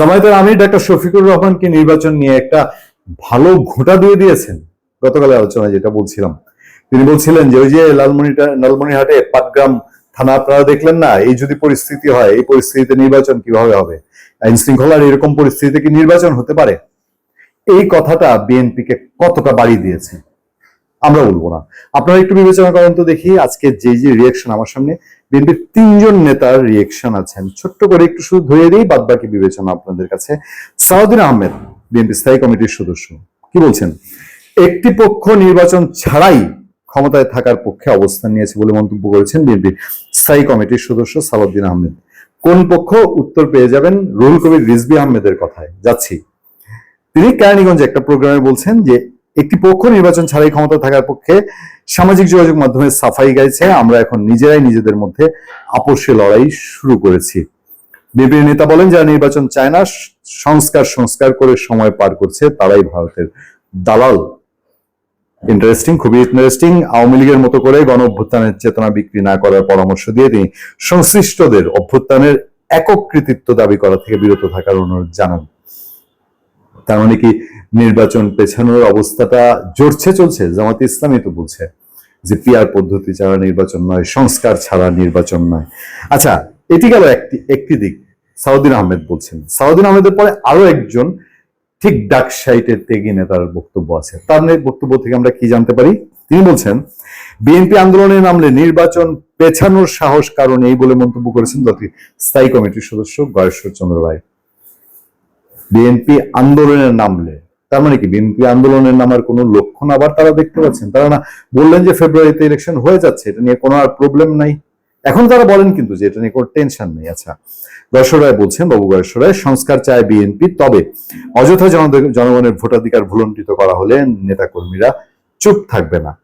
জামায়াতের আমির ডাক্তার শফিকুর রহমানকে নির্বাচন নিয়ে একটা ভালো ঘোটা দিয়ে দিয়েছেন গতকালের আলোচনায়, যেটা বলছিলাম। তিনি বলছিলেন যে ওই যে লালমনিটা লালমনিহাটে পাটগ্রাম থানা, আপনারা দেখলেন না? এই যদি পরিস্থিতি হয়, এই পরিস্থিতিতে নির্বাচন কীভাবে হবে? আইন শৃঙ্খলার এরকম পরিস্থিতিতে কি নির্বাচন হতে পারে? এই কথাটা বিএনপিকে কতটা বাড়ি দিয়েছে? আমরা বলব না। আপনারা একটু বিবেচনা করেন তো দেখি আজকে যে যে রিয়েকশন আমার সামনে, বিএনপির তিনজন নেতার রিয়েকশন আছেন। ছোট্ট করে একটু শুধু ধরে দিই বাদ বাকি বিবেচনা আপনাদের কাছে। সাউদ্দিন আহমেদ বিএনপি স্থায়ী কমিটির সদস্য, কি বলছেন? একটি পক্ষ নির্বাচন ছাড়াই ক্ষমতায় থাকার পক্ষে অবস্থান নিয়েছে বলে মন্তব্য করেছেন বিএনপির স্থায়ী কমিটির সদস্য সালাউদ্দিন আহমেদ। কোন পক্ষ? উত্তর পেয়ে যাবেন রুহুল কবির রিজবি আহমেদের কথায়। যাচ্ছি। তিনি কেরানীগঞ্জে একটা প্রোগ্রামে বলছেন যে একটি পক্ষ নির্বাচন ছাড়াই ক্ষমতা থাকার পক্ষে সামাজিক যোগাযোগ মাধ্যমে সাফাই গাইছে। আমরা এখন নিজেরাই নিজেদের মধ্যে আপোষে লড়াই শুরু করেছি। বিএনপির নেতা বলেন, যারা নির্বাচন চায় না, সংস্কার সংস্কার করে সময় পার করছে, তারাই ভারতের দালাল। ইন্টারেস্টিং খুবই ইন্টারেস্টিং আওয়ামী লীগের মতো করে গণ অভ্যুত্থানের চেতনা বিক্রি না করার পরামর্শ দিয়ে তিনি সংশ্লিষ্টদের অভ্যুত্থানের একক কৃতিত্ব দাবি করা থেকে বিরত থাকার অনুরোধ জানান। তার মানে কি নির্বাচন পেছানোর অবস্থাটা জোরছে চলছে। জামাতে ইসলামী তো বলছে যে পিয়ার পদ্ধতি ছাড়া নির্বাচন নয়, সংস্কার ছাড়া নির্বাচন নয়। আচ্ছা এটি গেল একটি একটি দিক। সাউদ্দিন আহমেদ বলছেন সাউদ্দিন আহমেদের পরে আরও একজন ঠিক ডাক সাইটের তেগি নেতার বক্তব্য আছে। তার বক্তব্য থেকে আমরা কি জানতে পারি? তিনি বলছেন, বিএনপি আন্দোলনে নামলে নির্বাচন পেছানোর সাহস কারণ এই বলে মন্তব্য করেছেন স্থায়ী কমিটির সদস্য গয়েশ্বর চন্দ্র রায়। বিএনপি আন্দোলনে নামলে তার মানে কি? বিএনপি আন্দোলনের নামার কোনো লক্ষণ আবার তারা দেখতে পাচ্ছেন। তারা না বললেন যে ফেব্রুয়ারিতে ইলেকশন হয়ে যাচ্ছে, এটা নিয়ে কোনো আর প্রবলেম নাই। এখন তারা বলেন কিন্তু যে এটা নিয়ে কোনো টেনশন নেই। আচ্ছা দর্শরায় রায় বলছেন, বাবু গয়েশ্বর রায় সংস্কার চায় বিএনপি তবে অযথা জন- জনগণের ভোটাধিকার ভুলণ্ঠিত করা হলে নেতাকর্মীরা চুপ থাকবে না।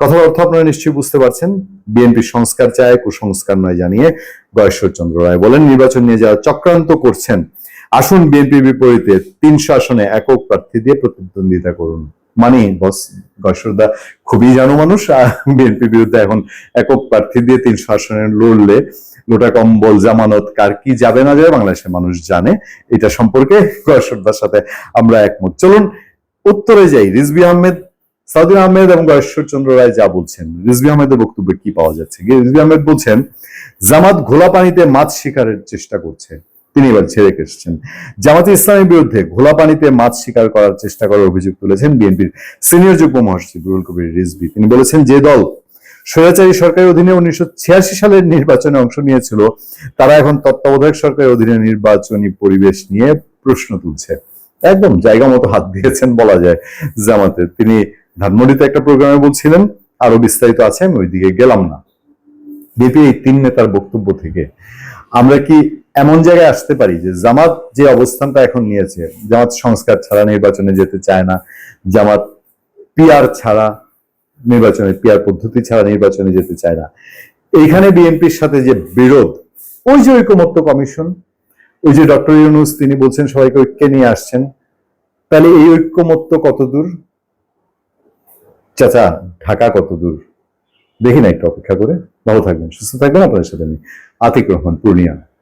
কথার অর্থ আপনারা নিশ্চয়ই বুঝতে পারছেন। বিএনপি সংস্কার চায়, কুসংস্কার নয় জানিয়ে গয়েশ্বর চন্দ্র রায় বলেন, নির্বাচন নিয়ে যারা চক্রান্ত করছেন, আসুন বিএনপির বিপরীতে তিনশো আসনে একক প্রার্থী দিয়ে প্রতিদ্বন্দ্বিতা করুন। মানে বস, গয়েশ্বরদা খুবই জানো মানুষ বিএনপির বিরুদ্ধে এখন একক প্রার্থী দিয়ে তিনশো আসনে লড়লে লোটা কম্বল, জামানত, কার কি যাবে না যাবে, বাংলাদেশের মানুষ জানে। এটা সম্পর্কে গয়েশ্বরদার সাথে আমরা একমত। চলুন, উত্তরে যাই। রিজবি আহমেদ সাউদিন আহমেদ এবং গয়েশ্বর চন্দ্র রায় যা বলছেন রিজবি আহমেদের বক্তব্যে কি পাওয়া যাচ্ছে? রিজবি আহমেদ বলছেন, জামাত ঘোলা পানিতে মাছ শিকারের চেষ্টা করছে। তিনি এবার ছেড়ে এসেছেন। জামাতে ইসলামের বিরুদ্ধে ঘোলা পানিতে মাছ শিকার করার চেষ্টা করার অভিযোগ তুলেছেন বিএনপির সিনিয়র যুগ্ম মহাসচিব রুহুল কবির রিজভি। তিনি বলেছেন, যে দল স্বৈরাচারী সরকারের অধীনে উনিশশো ছিয়াশি সালের নির্বাচনে অংশ নিয়েছিল, তারা এখন তত্ত্বাবধায়ক সরকারের অধীনে নির্বাচনী পরিবেশ নিয়ে প্রশ্ন তুলছে। একদম জায়গা মতো হাত দিয়েছেন বলা যায় জামাতে। তিনি ধানমন্ডিতে একটা প্রোগ্রামে বলছিলেন, আরও বিস্তারিত আছে, আমি ওইদিকে গেলাম না। বিপি এই তিন নেতার বক্তব্য থেকে। আমরা কি এমন জায়গায় আসতে পারি যে জামাত যে অবস্থানটা এখন নিয়েছে, জামাত সংস্কার ছাড়া নির্বাচনে যেতে চায় না, জামাত পিয়ার ছাড়া নির্বাচনে পিয়ার পদ্ধতি ছাড়া নির্বাচনে যেতে চায় না? এইখানে বিএনপির সাথে যে বিরোধ, ওই যে ঐকমত্য কমিশন, ওই যে ডক্টর ইউনুস, তিনি বলছেন সবাইকে ঐক্যে নিয়ে আসছেন। তাহলে এই ঐক্যমত্য কত দূর চাচা, ঢাকা কত দূর? দেখি না একটু অপেক্ষা করে। ভালো থাকবেন, সুস্থ থাকবেন। আপনাদের সাথে আমি আতিক রহমান, পূর্ণিয়া।